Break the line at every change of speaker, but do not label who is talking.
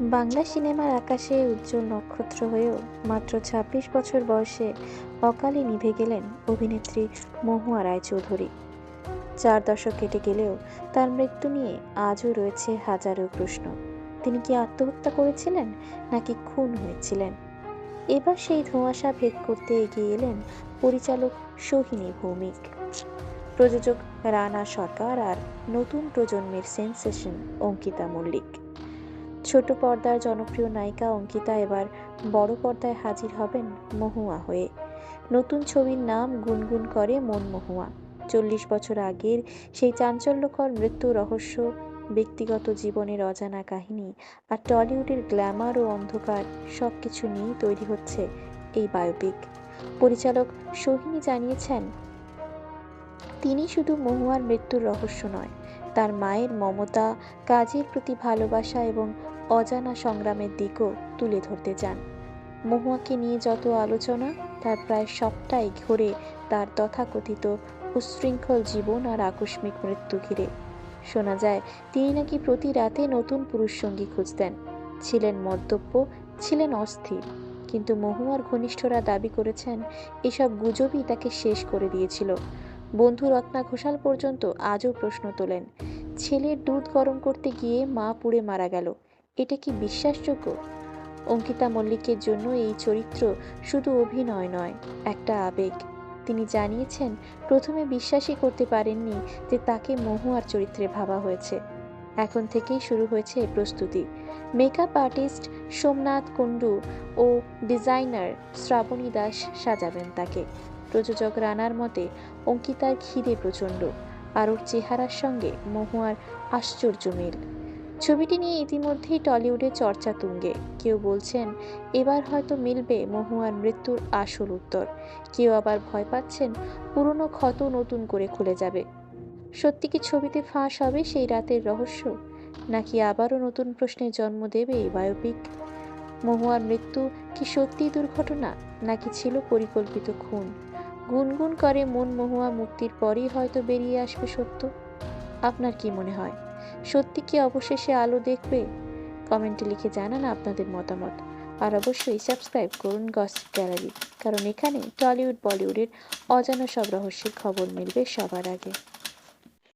বাংলা সিনেমার আকাশে উজ্জ্বল নক্ষত্র হয়েও মাত্র ছাব্বিশ বছর বয়সে অকালে নিভে গেলেন অভিনেত্রী মহুয়া রায়চৌধুরী। চার দশক কেটে গেলেও তার মৃত্যু নিয়ে আজও রয়েছে হাজারো প্রশ্ন। তিনি কি আত্মহত্যা করেছিলেন নাকি খুন হয়েছিলেন? এবার সেই ধোঁয়াশা ভেদ করতে এগিয়ে এলেন পরিচালক সোহিনী ভৌমিক। প্রযোজক রানা সরকার আর নতুন প্রজন্মের সেন্সেশন অঙ্কিতা মল্লিক। ছোট পর্দার জনপ্রিয় নায়িকা অঙ্কিতা এবার বড় পর্দায় হাজির হবেন মহুয়া হয়ে। নতুন ছবির নাম গুনগুন করে মন মহুয়া। চল্লিশ বছর আগের সেই চাঞ্চল্যকর মৃত্যু রহস্য, ব্যক্তিগত জীবনের অজানা কাহিনী আর টলিউডের গ্ল্যামার ও অন্ধকার সব কিছু নিয়েই তৈরি হচ্ছে এই বায়োপিক। পরিচালক সোহিনী জানিয়েছেন, তিনি শুধু মহুয়ার মৃত্যুর রহস্য নয়, তার মায়ের মমতা, কাজের প্রতি ভালোবাসা এবং অজানা সংগ্রামের দিকও তুলে ধরতে চান। মহুয়াকে নিয়ে যত আলোচনা, তার প্রায় সবটাই ঘুরে তার তথাকথিত উচ্ছৃঙ্খল জীবন আর আকস্মিক মৃত্যু ঘিরে। শোনা যায়, তিনি নাকি প্রতি রাতে নতুন পুরুষ সঙ্গী খুঁজতেন। ছিলেন মদ্যপ্য ছিলেন অস্থির। কিন্তু মহুয়ার ঘনিষ্ঠরা দাবি করেছেন, এসব গুজবই তাকে শেষ করে দিয়েছিল। বন্ধু রত্না ঘোষাল পর্যন্ত আজও প্রশ্ন তোলেন, ছেলের দুধ গরম করতে গিয়ে মা পুড়ে মারা গেল এটা কি বিশ্বাসযোগ্য? অঙ্কিতা মল্লিকের জন্য এই চরিত্র শুধু অভিনয় নয়, একটা আবেগ। তিনি জানিয়েছেন, প্রথমে বিশ্বাসই করতে পারেননি যে তাকে মহুয়ার চরিত্রে ভাবা হয়েছে। এখন থেকেই শুরু হয়েছে এই প্রস্তুতি। মেকআপ আর্টিস্ট সোমনাথ কুণ্ডু ও ডিজাইনার শ্রাবণী দাস সাজাবেন তাকে। প্রযোজক রানার মতে, অঙ্কিতার খিদে প্রচণ্ড, আর ওর চেহারার সঙ্গে মহুয়ার আশ্চর্য মিল। ছবিটি নিয়ে ইতিমধ্যেই টলিউডে চর্চা তুঙ্গে। কেউ বলছেন, এবার হয়তো মিলবে মহুয়ার মৃত্যুর আসল উত্তর। কেউ আবার ভয় পাচ্ছেন, পুরনো ক্ষত নতুন করে খুলে যাবে। সত্যি কি ছবিতে ফাঁস হবে সেই রাতের রহস্য? নাকি আবারও নতুন প্রশ্নের জন্ম দেবে এই বায়োপিক? মহুয়ার মৃত্যু কি সত্যিই দুর্ঘটনা, নাকি ছিল পরিকল্পিত খুন? গুনগুন করে মন মহুয়া মুক্তির পরেই হয়তো বেরিয়ে আসবে সত্য। আপনার কি মনে হয়? সত্যি কি অবশেষে আলো দেখবে? কমেন্টে লিখে জানান আপনাদের মতামত। আর অবশ্যই সাবস্ক্রাইব করুন গসিপ গ্যালারি কারণ এখানে টলিউড বলিউডের অজানা সব রহস্যের খবর মিলবে সবার আগে।